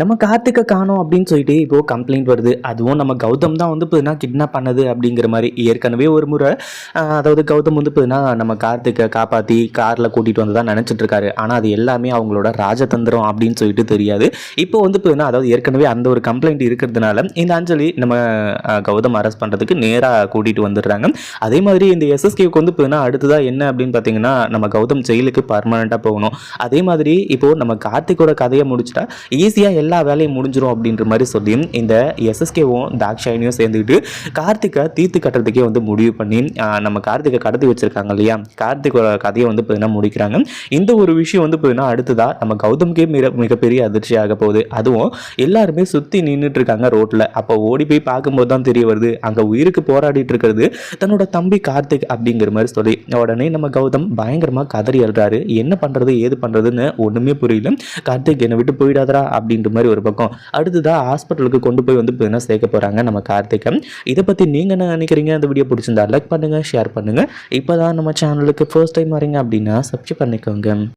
நம்ம கார்த்திகை காணோம் அப்படின்னு சொல்லிட்டு இப்போ கம்ப்ளைண்ட் வருது. அதுவும் நம்ம கௌதம் தான் வந்து பார்த்தீங்கன்னா கிட்னாப் பண்ணது அப்படிங்கிற மாதிரி. ஏற்கனவே ஒரு முறை அதாவது கௌதம் வந்து பார்த்தீங்கன்னா நம்ம கார்த்திகை காப்பாற்றி காரில் கூட்டிகிட்டு வந்து தான் நினச்சிட்டு இருக்காரு. ஆனால் அது எல்லாமே அவங்களோட ராஜதந்திரம் அப்படின்னு சொல்லிட்டு தெரியாது. இப்போ வந்து பார்த்தீங்கன்னா அதாவது ஏற்கனவே அந்த ஒரு கம்ப்ளைண்ட் இருக்கிறதுனால இந்த அஞ்சலி நம்ம கௌதம் அரெஸ்ட் பண்ணுறதுக்கு நேராக கூட்டிகிட்டு வந்துடுறாங்க. அதே மாதிரி இந்த எஸ்எஸ்கேவுக்கு வந்து பார்த்தீங்கன்னா அடுத்ததாக என்ன அப்படின்னு பார்த்தீங்கன்னா நம்ம கௌதம் ஜெயிலுக்கு பர்மனெண்ட்டாக போகணும். அதே மாதிரி இப்போது நம்ம கார்த்திகோட கதையை முடிச்சுட்டா ஈஸியாக எல்லா வேலையும் முடிஞ்சிடும் அப்படின்ற மாதிரி சொல்லி இந்த எஸ்எஸ்கேவும் தாக்ஷாயினியும் சேர்ந்துக்கிட்டு கார்த்திகை தீர்த்து கட்டுறதுக்கே வந்து முடிவு பண்ணி நம்ம கார்த்திகை கடத்தி வச்சிருக்காங்க இல்லையா? கார்த்திகோட கதையை வந்து பார்த்தீங்கன்னா முடிக்கிறாங்க. இந்த ஒரு விஷயம் வந்து பார்த்தீங்கன்னா அடுத்ததாக நம்ம கௌதம்கே மிக மிகப்பெரிய அதிர்ச்சி ஆக போகுது. அதுவும் எல்லாருமே சுற்றி நின்றுட்டு இருக்காங்க ரோட்டில் அப்போ ஓடி போய் பார்க்கும்போது தான் தெரிய வருது அங்கே உயிருக்கு போராடிட்டு இருக்கிறது தன்னோட தம்பி கார்த்திக் அப்படிங்கிற மாதிரி சொல்லி உடனே நம்ம கௌதம் பயங்கரமாக கதறி எழுறாரு என்ன பண்ணுறது ஏது பண்ணுறதுன்னு ஒன்றுமே புரியல. கார்த்திக் என்னை விட்டு போயிடாதரா அப்படின்ற மாதிரி ஒரு பக்கம். அடுத்ததாக ஹாஸ்பிட்டலுக்கு கொண்டு போய் வந்து பார்த்தீங்கன்னா சேர்க்க போகிறாங்க நம்ம கார்த்திகம் இதை பற்றி நீங்கள் என்ன நினைக்கிறீங்க? அந்த வீடியோ பிடிச்சிருந்தா லைக் பண்ணுங்கள் ஷேர் பண்ணுங்கள் இப்போ தான் நம்ம சேனலுக்கு ஃபர்ஸ்ட் டைம் வரீங்க அப்படின்னா சப்ஸ்கிரைப் பண்ணிக்கோங்க.